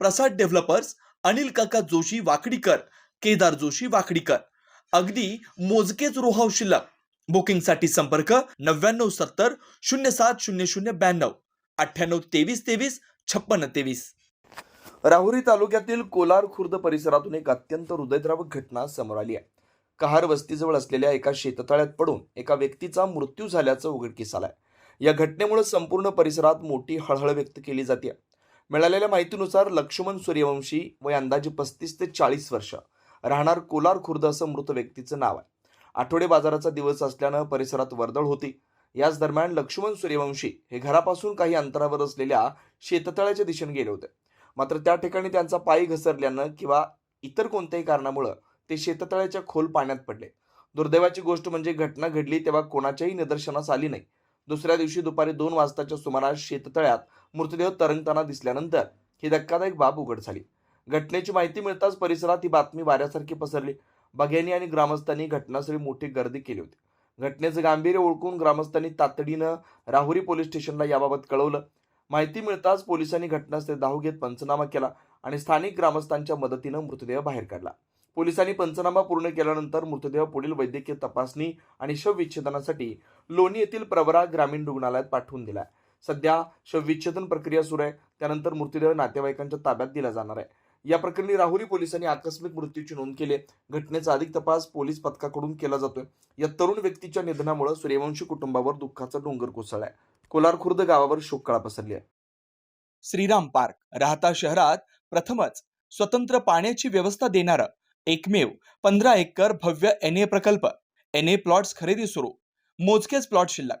प्रसाद developers Anil काका जोशी वाकडीकर केदार जोशी वाकडीकर. अगदी मोजकेच रोहाव शिल्लक. बुकिंगसाठी संपर्क नव्याण्णव सत्तर शून्य सात शून्य शून्य ब्याण्णव. अठ्ठ्याण्णव तेवीस तेवीस छप्पन्न तेवीस. राहुरी तालुक्यातील कोलार खुर्द परिसरातून एक अत्यंत हृदयद्रावक घटना समोर आली आहे. कहार वस्तीजवळ असलेल्या एका शेततळ्यात पडून एका व्यक्तीचा मृत्यू झाल्याचं उघडकीस आलंय. या घटनेमुळे संपूर्ण परिसरात मोठी हळहळ व्यक्त केली जाते. मिळालेल्या माहितीनुसार लक्ष्मण सूर्यवंशी वय अंदाजे पस्तीस ते चाळीस वर्ष. राहणार कोलार खुर्द असं मृत व्यक्तीचं नाव आहे. आठवडे बाजाराचा दिवस असल्यानं परिसरात वर्दळ होती. याच दरम्यान लक्ष्मण सूर्यवंशी हे घरापासून काही अंतरावर असलेल्या शेततळ्याच्या दिशेने गेले होते. मात्र त्या ठिकाणी त्यांचा पाय घसरल्यानं किंवा इतर कोणत्याही कारणामुळं ते शेततळ्याच्या खोल पाण्यात पडले. दुर्दैवाची गोष्ट म्हणजे घटना घडली तेव्हा कोणाच्याही निदर्शनास आली नाही. दुसऱ्या दिवशी दुपारी दोन वाजताच्या सुमारास शेततळ्यात मृतदेह तरंगताना दिसल्यानंतर ही धक्कादायक बाब उघड झाली. घटनेची माहिती मिळताच परिसरात ही बातमी वाऱ्यासारखी पसरली. बघ्यांनी आणि ग्रामस्थांनी घटनास्थळी मोठी गर्दी केली होती. घटनेचं गांभीर्य ओळखून ग्रामस्थांनी तातडीनं राहुरी पोलीस स्टेशनला याबाबत कळवलं. माहिती मिळताच पोलिसांनी घटनास्थळी धाव घेत पंचनामा केला आणि स्थानिक ग्रामस्थांच्या मदतीनं मृतदेह बाहेर काढला. पोलिसांनी पंचनामा पूर्ण केल्यानंतर मृतदेह पुढील वैद्यकीय तपासणी आणि शवविच्छेदनासाठी लोणी येथील प्रवरा ग्रामीण रुग्णालयात पाठवून दिला. सध्या शवविच्छेदन प्रक्रिया सुरू आहे. त्यानंतर मृतदेह नातेवाईकांच्या ताब्यात दिला जाणार आहे. या प्रकरणी राहुरी पोलिसांनी आकस्मिक मृत्यूची नोंद केली आहे. घटनेचा अधिक तपास पोलीस पथकाकडून केला जातोय. या तरुण व्यक्तीच्या निधनामुळे सूर्यवंशी कुटुंबावर दुःखाचा डोंगर कोसळलाय कोलार खुर्द गावावर शोककळा पसरली आहे. श्रीराम पार्क राहता शहरात प्रथमच स्वतंत्र पाण्याची व्यवस्था देणारं एकमेव पंधरा एकर भव्य एन ए प्रकल्प. एन ए प्लॉट्स खरेदी सुरू. मोजकेच प्लॉट शिल्लक.